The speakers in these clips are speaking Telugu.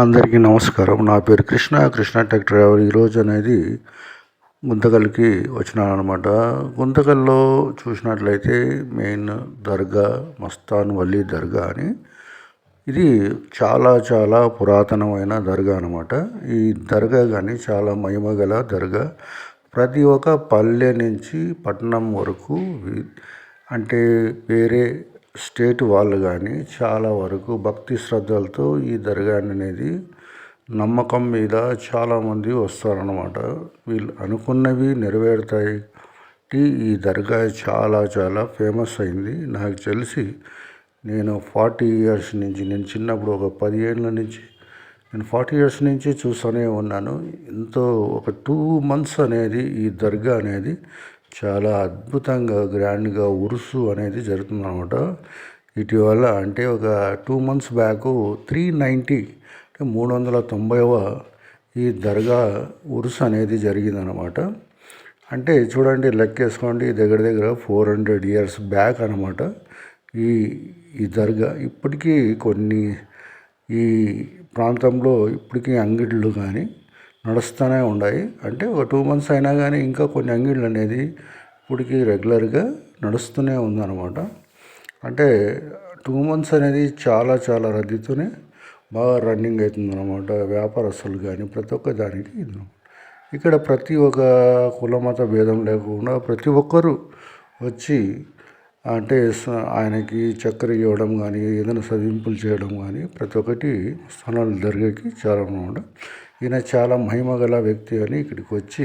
అందరికీ నమస్కారం. నా పేరు కృష్ణ. కృష్ణ టెక్ డ్రైవర్ ఈరోజు అనేది గుంతకల్కి వచ్చినాను అనమాట గుంతకల్లో చూసినట్లయితే మెయిన్ దర్గా మస్తాన్ వల్లీ దర్గా అని. ఇది చాలా చాలా పురాతనమైన దర్గా అనమాట ఈ దర్గా కానీ చాలా మహిమగల దర్గా. ప్రతి ఒక్క పల్లె నుంచి పట్టణం వరకు అంటే వేరే స్టేట్ వాళ్ళు కానీ చాలా వరకు భక్తి శ్రద్ధలతో ఈ దర్గా అనేది నమ్మకం మీద చాలామంది వస్తారన్నమాట. వీళ్ళు అనుకున్నవి నెరవేరుతాయి. ఈ ఈ దర్గా చాలా చాలా ఫేమస్ అయింది. నాకు తెలిసి నేను ఫార్టీ ఇయర్స్ నుంచి నేను చిన్నప్పుడు ఒక పది ఏళ్ళ నుంచి నేను ఫార్టీ ఇయర్స్ నుంచి చూస్తూనే ఉన్నాను. ఎంతో ఒక టూ మంత్స్ అనేది ఈ దర్గా అనేది చాలా అద్భుతంగా గ్రాండ్గా ఉరుసు అనేది జరుగుతుందన్నమాట. ఇటీవల అంటే ఒక two months back three ninety అంటే మూడు వందల తొంభైవ ఈ దర్గా ఉరుసు అనేది జరిగిందనమాట అంటే చూడండి లెక్కేసుకోండి దగ్గర దగ్గర ఫోర్ హండ్రెడ్ ఇయర్స్ బ్యాక్ అనమాట ఈ ఈ దర్గా ఇప్పటికీ కొన్ని ఈ ప్రాంతంలో ఇప్పటికీ అంగిళ్ళు కానీ నడుస్తూనే ఉన్నాయి అంటే ఒక టూ మంత్స్ అయినా కానీ ఇంకా కొన్ని అంగిళ్ళు అనేది ఇప్పటికి రెగ్యులర్గా నడుస్తూనే ఉందన్నమాట. అంటే టూ మంత్స్ అనేది చాలా చాలా రద్దీతోనే బాగా రన్నింగ్ అవుతుందన్నమాట వ్యాపారస్తులు కానీ ప్రతి ఒక్క దానికి ఇది ఇక్కడ ప్రతి ఒక్క కులమత భేదం లేకుండా ప్రతి ఒక్కరూ వచ్చి అంటే ఆయనకి చక్కెర ఇవ్వడం కానీ ఏదైనా సదింపులు చేయడం కానీ ప్రతి ఒక్కటి స్థలాలు జరిగేకి చాలా అనమాట. ఈయన చాలా మహిమ గల వ్యక్తి అని ఇక్కడికి వచ్చి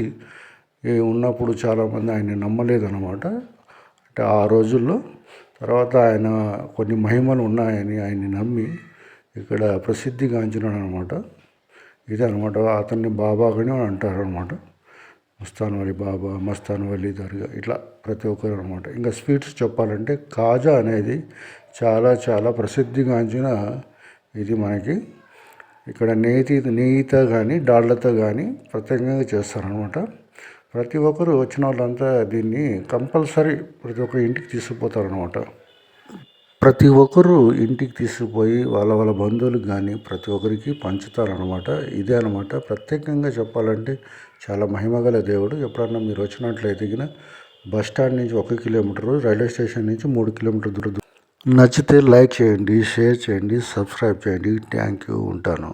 ఉన్నప్పుడు చాలామంది ఆయన నమ్మలేదన్నమాట. అంటే ఆ రోజుల్లో తర్వాత ఆయన కొన్ని మహిమలు ఉన్నాయని ఆయన్ని నమ్మి ఇక్కడ ప్రసిద్ధిగాంచినాడు అనమాట ఇదే అనమాట అతన్ని బాబాగానే అంటారు అనమాట మస్తాన్ వలి బాబా మస్తాన్ వలి దర్గా ఇట్లా ప్రతి ఒక్కరు అనమాట. ఇంకా స్వీట్స్ చెప్పాలంటే కాజా అనేది చాలా చాలా ప్రసిద్ధిగాంచిన ఇది మనకి. ఇక్కడ నేతి నేయిత కానీ డాళ్ళతో కానీ ప్రత్యేకంగా చేస్తారనమాట. ప్రతి ఒక్కరు వచ్చిన వాళ్ళంతా దీన్ని కంపల్సరీ ప్రతి ఒక్క ఇంటికి తీసుకుపోతారనమాట. ప్రతి ఒక్కరు ఇంటికి తీసుకుపోయి వాళ్ళ వాళ్ళ బంధువులకు కానీ ప్రతి ఒక్కరికి పంచుతారనమాట ఇదే అనమాట ప్రత్యేకంగా చెప్పాలంటే చాలా మహిమగల దేవుడు. ఎప్పుడన్నా మీరు వచ్చినట్లయితే గిన బస్ స్టాండ్ నుంచి ఒక కిలోమీటరు రైల్వే స్టేషన్ నుంచి మూడు కిలోమీటర్ దూరం నచ్చితే లైక్ చేయండి షేర్ చేయండి సబ్స్క్రైబ్ చేయండి. Thank you. ఉంటాను.